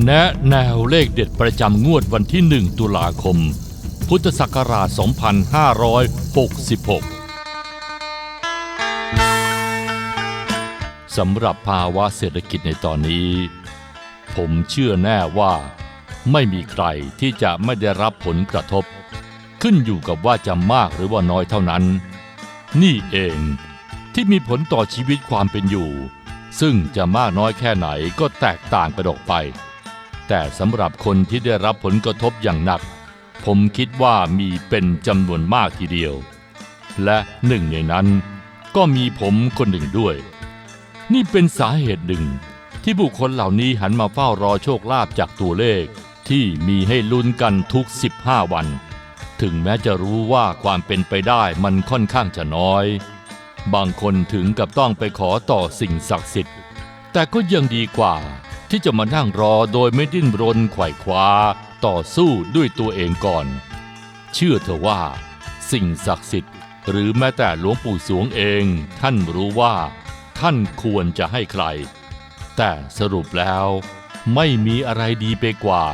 แนะแนวเลขเด็ดประจำงวดวันที่ 1 ตุลาคม พุทธศักราช 2566 สำหรับภาวะเศรษฐกิจในตอนนี้ ผมเชื่อแน่ว่าไม่มีใครที่จะไม่ได้รับผลกระทบ ขึ้นอยู่กับว่าจะมากหรือว่าน้อยเท่านั้น นี่เองที่มีผลต่อชีวิตความเป็นอยู่ ซึ่งจะมากน้อยแค่ไหนก็แตกต่างกันออกไป แต่สำหรับคนที่ได้รับผลกระทบอย่างหนัก ผมคิดว่ามีเป็นจำนวนมากทีเดียว และหนึ่งในนั้นก็มีผมคนหนึ่งด้วย นี่เป็นสาเหตุหนึ่ง ที่บุคคลเหล่านี้หันมาเฝ้ารอโชคลาภจากตัวเลข ที่มีให้ลุ้นกันทุก 15 วัน ถึงแม้จะรู้ว่าความเป็นไปได้มันค่อนข้างจะน้อย บางคนถึงกับต้องไปขอต่อสิ่งศักดิ์สิทธิ์ แต่ก็ยังดีกว่า ที่จะมานั่งรอโดยไม่ดิ้นรนไขว่คว้าต่อสู้ด้วยตัวเองก่อน เชื่อเถอะว่า สิ่งศักดิ์สิทธิ์ หรือแม้แต่หลวงปู่สวงเอง ท่านรู้ว่า ท่านควรจะให้ใคร แต่สรุปแล้ว ไม่มีอะไรดีไปกว่า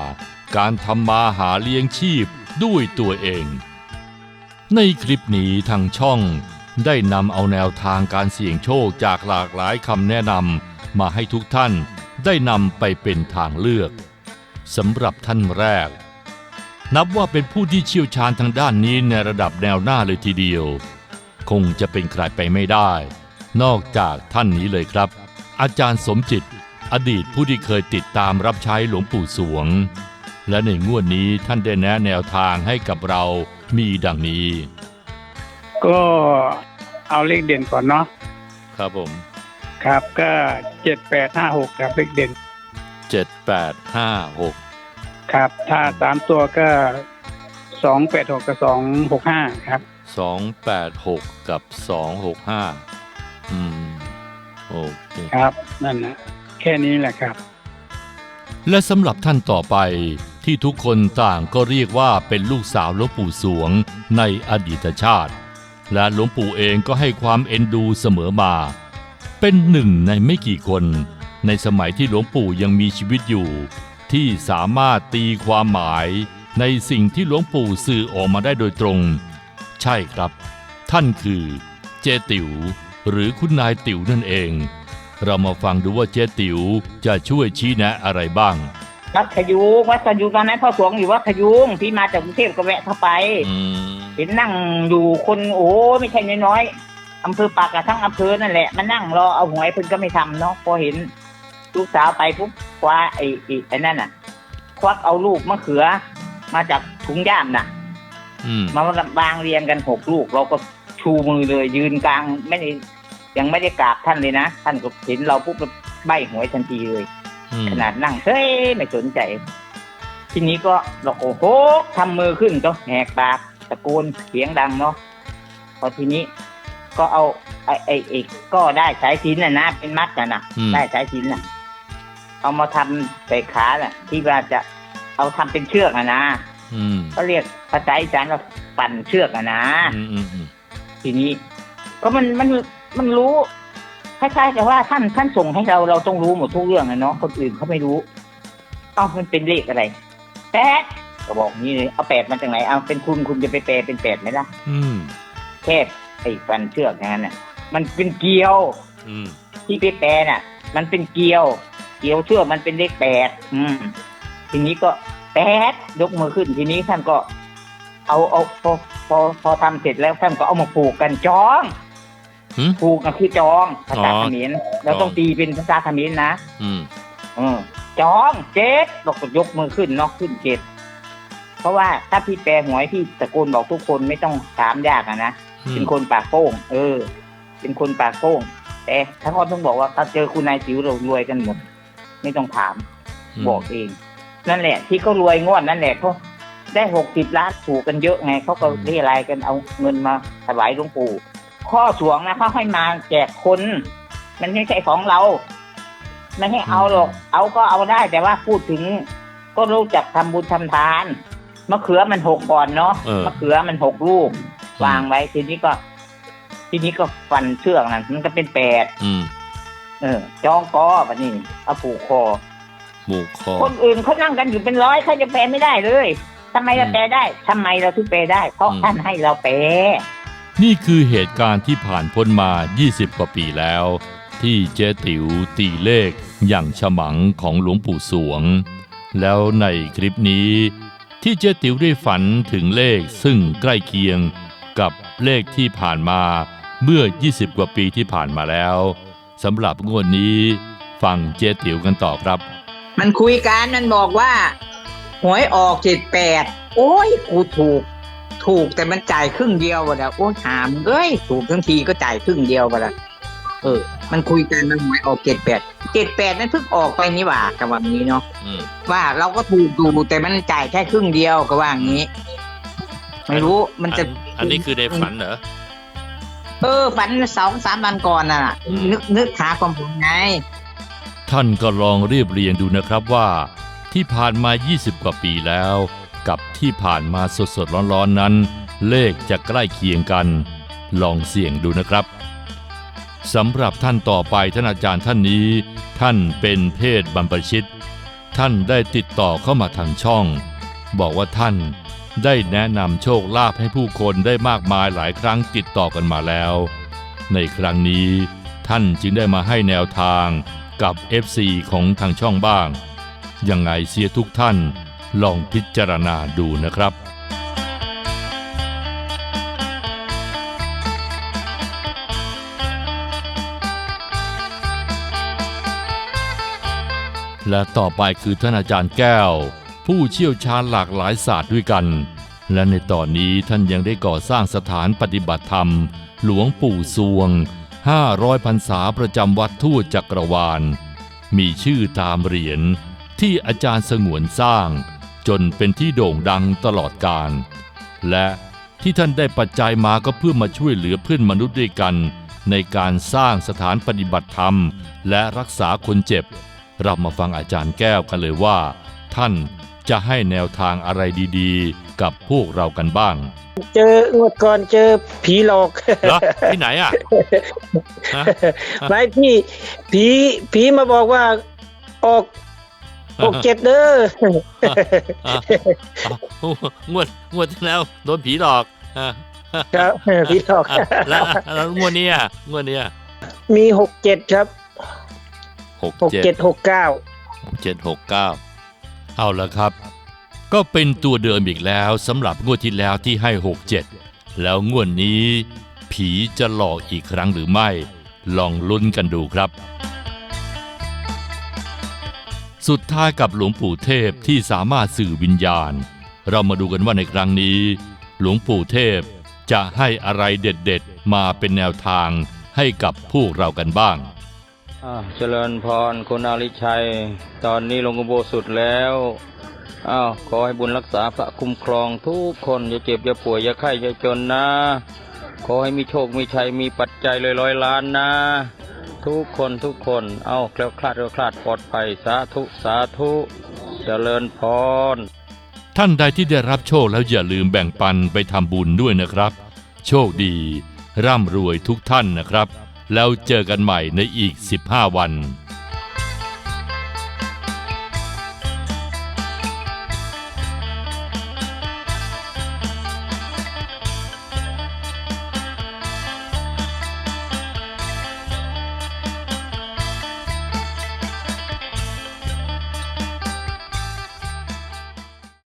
การทำมาหาเลี้ยงชีพด้วยตัวเอง ในคลิปนี้ทางช่องได้นำเอาแนวทางการเสี่ยงโชคจากหลากหลายคำแนะนำมาให้ทุกท่าน ได้นำไปเป็นทางเลือกสำหรับท่านแรก นับว่าเป็นผู้ที่เชี่ยวชาญทางด้านนี้ในระดับแนวหน้าเลยทีเดียว คงจะเป็นใครไปไม่ได้ นอกจากท่านนี้เลยครับ อาจารย์สมจิต อดีตผู้ที่เคยติดตามรับใช้หลวงปู่สวง และในงวดนี้ท่านได้แนะแนวทางให้กับเรามีดังนี้ ก็เอาเลขเด่นก่อนเนาะครับผม ครับก็เจ็ดแปดห้าหกครับเลขเด่นเจ็ดแปดห้าหกครับ ถ้าสามตัวก็สองแปดหกกับสองหกห้าครับสองแปดหกกับสองหกห้าอืมโอเคครับ นั่นนะแค่นี้แหละครับ และสำหรับท่านต่อไปที่ทุกคนต่างก็เรียกว่าเป็นลูกสาวหลวงปู่สวงในอดีตชาติ และหลวงปู่เองก็ให้ความเอ็นดูเสมอมา เป็นหนึ่งในไม่กี่คน ในสมัยที่หลวงปู่ยังมีชีวิตอยู่ ที่สามารถตีความหมายในสิ่งที่หลวงปู่สื่อออกมาได้โดยตรง ใช่ครับ ท่านคือเจติ๋วหรือคุณนายติ๋วนั่นเอง เรามาฟังดูว่าเจ๊ติ๋วจะช่วยชี้แนะอะไรบ้าง วัดขยุงวัดขยุงตอนนั้นพ่อสวงอยู่วัดขยุงพี่มาจากกรุงเทพก็แวะเข้าไปอืมเห็นนั่งอยู่คนโอ้ไม่ใช่น้อยๆ อำเภอปากกระทั้งอำเภอนั่นแหละมานั่งรอเอาหวยเพิ่นก็ไม่ทำเนาะพอเห็นลูกสาวไปปุ๊บคว้าไอ้ไอ้ไอ้นั่นน่ะ ควักเอาลูกมะเขือ มาจากถุงย่ามน่ะอืม มาวางเรียงกันหกลูก เราก็ชูมือเลยยืนกลางไม่ได้ยังไม่ได้กราบท่านเลยนะ ท่านก็เห็นเราปุ๊บก็ใบหวยทันทีเลย อืมขนาดนั่งเฮ้ยไม่สนใจ ทีนี้ก็เราโอ้โหทำมือขึ้นก็แหกปากตะโกนเสียงดังเนาะพอทีนี้ ก็เอาไอ้ไอ้ไอ้ก็ได้สายสิญจนน่ะนะเป็นมัดน่ะนะอืม ได้สายสิญจนน่ะ เอามาทำใส่ขาน่ะ ที่ว่าจะเอาทำเป็นเชือกอะนะอืมก็เรียกภาษาอีสานว่าปั่นเชือกอะนะ อืมอืมอืมทีนี้ ก็มันมันมันรู้คล้ายๆกับว่าท่านท่านส่งให้เราเราต้องรู้หมดทุกเรื่องนะเนาะคนอื่นเขาไม่รู้ เอ้ามันเป็นเลขอะไรแปดก็บอกนี้เลยเอาแปดมาจากไหนเอาเป็นคุณคุณจะไปแปลเป็นแปดไหมล่ะ อืมแค่ ไอ้ฟันเชือกอย่างนั้นน่ะ มันเป็นเกลียวอืมที่ไปแปลน่ะ มันเป็นเกลียว เกลียวเชือกมันเป็นเลขแปดอืม ทีนี้ก็แปดยกมือขึ้นทีนี้ท่านก็ เอาเอาพอพอพอทำเสร็จแล้วท่านก็เอามาผูกกันจองหืมผูกก็คือจองภาษาอ๋อเขมรเราต้องตีเป็นภาษาเขมรนะ อืมเออจองเจ็ดเราก็ยกมือขึ้นเนอกขึ้นเจ็ดเพราะว่าถ้าพี่แปลหวยพี่ตะโกนบอกทุกคนไม่ต้องถามยากอะนะอื เป็นมคนปากโป้ง เออ เป็นคนปากโป้ง แต่ถ้าเขาต้องบอกว่าถ้าเจอคุณนายจิ๋วเรารวยกันหมด ไม่ต้องถาม บอกเอง นั่นแหละ ที่เขารวยงวดนั่นแหละเขาได้หกสิบล้านถูกกันเยอะไงเขาก็เรียรายกันเอาเงินมาถวายหลวงปู่ ข้อสวงนะเขาให้มาแจกคน มันไม่ใช่ของเราไม่ให้เอาหรอก เอาก็เอาได้แต่ว่าพูดถึง ก็รู้จักทำบุญทำทาน มะเขือมันหกก่อนเนาะเออมะเขือมันหกลูก วางไว้ทีนี้ก็ ทีนี้ก็ฟันเชือกนั่นมันก็เป็นแปดอืมเออจองกอแบบนี้เอาผูกคอหมู่คอคนอื่นเขานั่งกันอยู่เป็นร้อยเขาจะแปลไม่ได้เลยทำไมเราแปลได้ทำไมเราถึงแปลได้ เพราะอืมท่านให้เราแปล นี่คือเหตุการณ์ที่ผ่านพ้นมา 20 กว่าปีแล้ว ที่เจ๊ติ๋วตีเลขอย่างฉมังของหลวงปู่สวง แล้วในคลิปนี้ ที่เจ๊ติ๋วได้ฝันถึงเลขซึ่งใกล้เคียง กับเลขที่ผ่านมาเมื่อ 20 กว่าปีที่ผ่านมาแล้วสำหรับงวดนี้ ฟังเจ๊ติ๋วกันต่อครับ มันคุยกันมันบอกว่า หวยออกเจ็ดแปดโอ้ยกูถูก ถูกแต่มันจ่ายครึ่งเดียววะแล้วโอ้ยหามเอ้ยถูกทั้งทีก็จ่ายครึ่งเดียววะละเออ มันคุยกันมันหวยออกเจ็ดแปดเจ็ดแปดนั่นเพิ่งออกไปนี่หว่ากับวันนี้เนาะอืมว่าเราก็ถูกดูแต่มันจ่ายแค่ครึ่งเดียวก็ว่าอย่างนี้ ไม่รู้มันจะ อันนี้คือในฝันเหรอเออฝันสองสามวันก่อนน่ะอืมนึกนึกหาความผมไง ท่านก็ลองเรียบเรียงดูนะครับว่า ที่ผ่านมา 20 กว่าปีแล้ว กับที่ผ่านมาสดๆร้อนๆนั้น เลขจะใกล้เคียงกัน ลองเสี่ยงดูนะครับสำหรับท่านต่อไปท่านอาจารย์ท่านนี้ ท่านเป็นเพศบรรพชิต ท่านได้ติดต่อเข้ามาทางช่อง บอกว่าท่าน ได้แนะนำโชคลาภให้ผู้คนได้มากมายหลายครั้งติดต่อกันมาแล้ว ในครั้งนี้ท่านจึงได้มาให้แนวทางกับ FC ของทางช่องบ้าง ยังไงเสียทุกท่านลองพิจารณาดูนะครับและต่อไปคือท่านอาจารย์แก้ว ผู้เชี่ยวชาญหลากหลายศาสตร์ด้วยกัน และในตอนนี้ท่านยังได้ก่อสร้างสถานปฏิบัติธรรม หลวงปู่สวง 500พรรษาประจำวัดทั่วจักรวาล มีชื่อตามเหรียญที่อาจารย์สงวนสร้าง จนเป็นที่โด่งดังตลอดกาลและที่ท่านได้ปัจจัยมาก็เพื่อมาช่วยเหลือเพื่อนมนุษย์ด้วยกัน ในการสร้างสถานปฏิบัติธรรม และรักษาคนเจ็บ เรามาฟังอาจารย์แก้วกันเลยว่า ท่าน จะให้แนวทางอะไรดีๆ กับพวกเรากันบ้าง เจองวดก่อนเจอผีหลอก เหรอที่ไหนอะฮะ ไม่พี่ผีผีมาบอกว่าออกออกเจ็ดเด้อ อะอะงวดงวดที่แล้วโดนผีหลอกอะครับผีหลอก อะแล้วแล้วงวดนี้อะงวดนี้อะมีหกเจ็ดครับหกหกเจ็ดเจ็ดหกเก้าเจ็ดหกเก้า เอาละครับ ก็เป็นตัวเดิมอีกแล้วสำหรับงวดที่แล้วที่ให้หกเจ็ดแล้วงวดนี้ ผีจะหลอกอีกครั้งหรือไม่ ลองลุ้นกันดูครับ สุดท้ายกับหลวงปู่เทพที่สามารถสื่อวิญญาณ เรามาดูกันว่าในครั้งนี้ หลวงปู่เทพจะให้อะไรเด็ดๆ มาเป็นแนวทางให้กับพวกเรากันบ้าง เจริญพรคุณอาริชัย ตอนนี้ลงอุโบสถแล้วอ้าวขอให้บุญรักษาพระคุ้มครองทุกคนอย่าเจ็บอย่าป่วยอย่าไข้อย่าจนนะ ขอให้มีโชคมีชัยมีปัจจัยเลยร้อยล้านนะ ทุกคนทุกคนเอาแคล้วคลาดแคล้วคลาดปลอดภัยสาธุสาธุเจริญพร ท่านใดที่ได้รับโชคแล้วอย่าลืมแบ่งปันไปทำบุญด้วยนะครับ โชคดี ร่ำรวยทุกท่านนะครับ แล้วเจอกันใหม่ในอีก 15 วัน